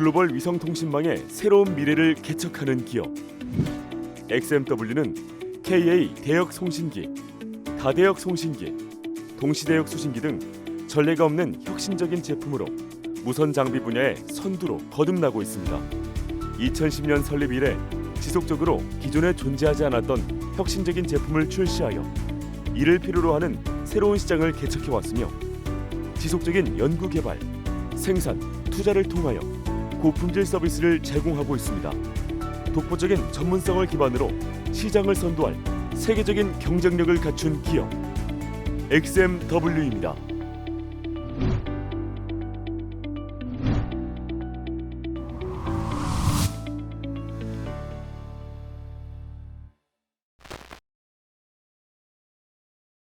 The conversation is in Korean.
글로벌 위성통신망의 새로운 미래를 개척하는 기업. XMW는 KA 대역 송신기, 다대역 송신기, 동시대역 수신기 등 전례가 없는 혁신적인 제품으로 무선 장비 분야의 선두로 거듭나고 있습니다. 2010년 설립 이래 지속적으로 기존에 존재하지 않았던 혁신적인 제품을 출시하여 이를 필요로 하는 새로운 시장을 개척해 왔으며 지속적인 연구 개발, 생산, 투자를 통하여 고품질 서비스를 제공하고 있습니다. 독보적인 전문성을 기반으로 시장을 선도할 세계적인 경쟁력을 갖춘 기업 XMW입니다.